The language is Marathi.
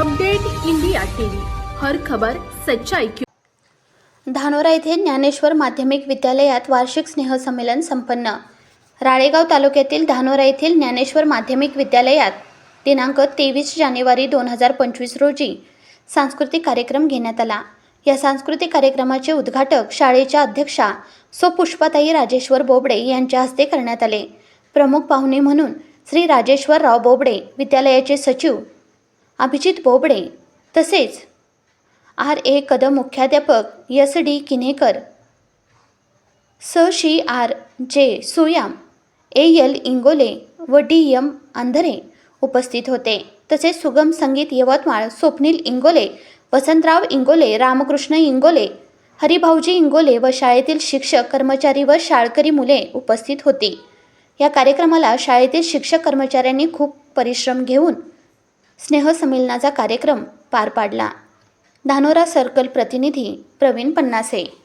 Update India TV. हर खबर सच्चाई की धानोरा येथे ज्ञानेश्वर माध्यमिक विद्यालयात वार्षिक स्नेहसंमेलन संपन्न. राळेगाव तालुक्यातील धानोरा येथील ज्ञानेश्वर माध्यमिक विद्यालयात दिनांक तेवीस जानेवारी दोन हजार पंचवीस रोजी सांस्कृतिक कार्यक्रम घेण्यात आला. या सांस्कृतिक कार्यक्रमाचे उद्घाटक शाळेच्या अध्यक्षा सो पुष्पाताई राजेश्वर बोबडे यांच्या हस्ते करण्यात आले. प्रमुख पाहुणे म्हणून श्री राजेश्वरराव बोबडे विद्यालयाचे सचिव अभिजित बोबडे. तसेच आर ए कदम मुख्याध्यापक यस डी किनेकर स शी R J सुयाम A L Ingole व डी एम आंधरे उपस्थित होते. तसेच सुगम संगीत यवतमाळ स्वप्नील इंगोले वसंतराव इंगोले रामकृष्ण इंगोले हरिभाऊजी इंगोले व शाळेतील शिक्षक कर्मचारी व शाळकरी मुले उपस्थित होती. या कार्यक्रमाला शाळेतील शिक्षक कर्मचाऱ्यांनी खूप परिश्रम घेऊन स्नेहसंमेलनाचा कार्यक्रम पार पाडला. धानोरा सर्कल प्रतिनिधी प्रवीण पन्नासे